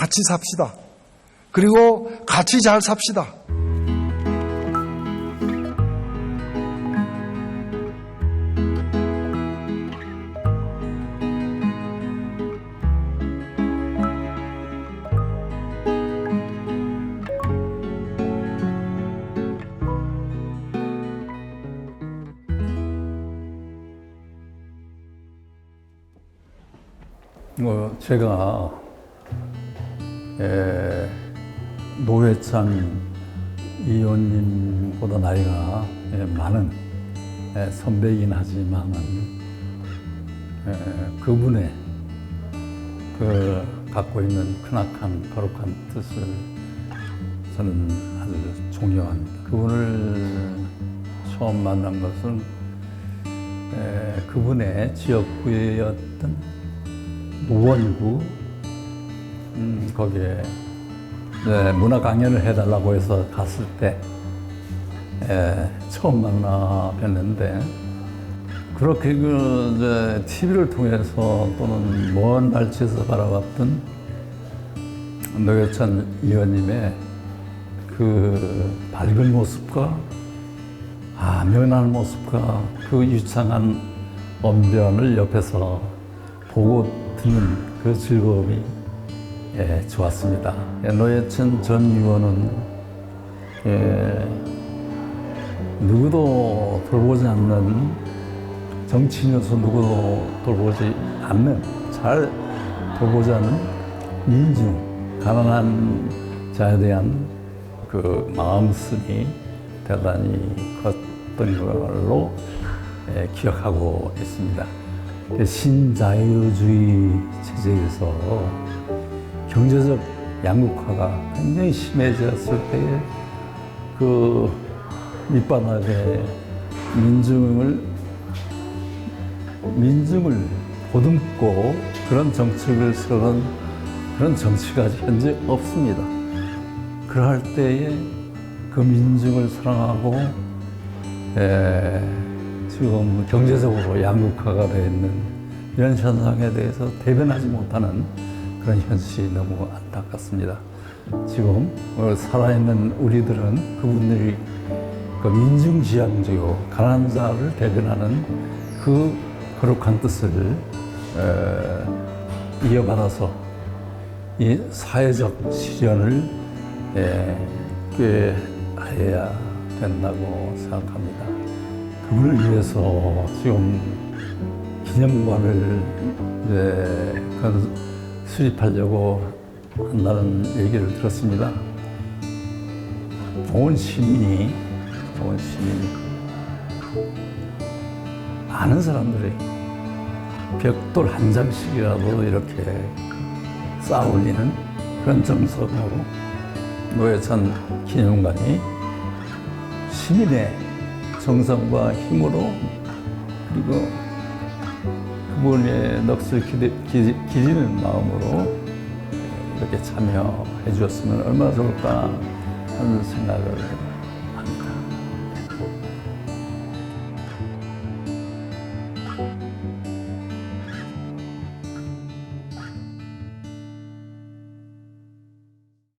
같이 삽시다. 그리고 같이 잘 삽시다. 뭐 제가 에, 노회찬 의원님보다 나이가 예, 많은 예, 선배이긴 하지만은 에, 그분의 그 갖고 있는 크나큰 거룩한 뜻을 저는 아주 존경합니다. 그분을 처음 만난 것은 에, 그분의 지역구였던 노원구 음, 거기에. 네, 문화 강연을 해달라고 해서 갔을 때 에, 처음 만나 뵀는데 그렇게 그 이제 TV를 통해서 또는 먼 발치에서 바라봤던 노회찬 의원님의 그 밝은 모습과 아, 면한 모습과 그 유창한 언변을 옆에서 보고 듣는 그 즐거움이 예, 좋았습니다. 예, 노예천 전 의원은 예, 누구도 돌보지 않는 정치인으로서 누구도 돌보지 않는 잘 돌보지 않는 민중 가난한 자에 대한 그 마음씀이 대단히 컸던 걸로 예, 기억하고 있습니다. 그 신자유주의 체제에서 경제적 양극화가 굉장히 심해졌을 때에 그 밑바닥에 민중을 민중을 보듬고 그런 정책을 세우는 그런 정치가 현재 없습니다. 그럴 때에 그 민중을 사랑하고 에, 지금 경제적으로 양극화가 되어 있는 이런 현상에 대해서 대변하지 못하는 그런 현실이 너무 안타깝습니다. 지금 어, 살아있는 우리들은 그분들이 그 민중지향적이고 가난한 자를 대변하는 그 거룩한 뜻을 에, 이어받아서 이 사회적 실현을 에, 꾀해야 된다고 생각합니다. 그분을 위해서 지금 기념관을 이제 건- 수립하려고 한다는 얘기를 들었습니다. 온 시민이, 온 시민이, 많은 사람들이 벽돌 한 장씩이라도 이렇게 쌓아 올리는 그런 정석하고 노회찬 기념관이 시민의 정성과 힘으로 그리고 그분의 넋을 기대, 기, 기리는 마음으로 이렇게 참여해 주었으면 얼마나 좋을까 하는 생각을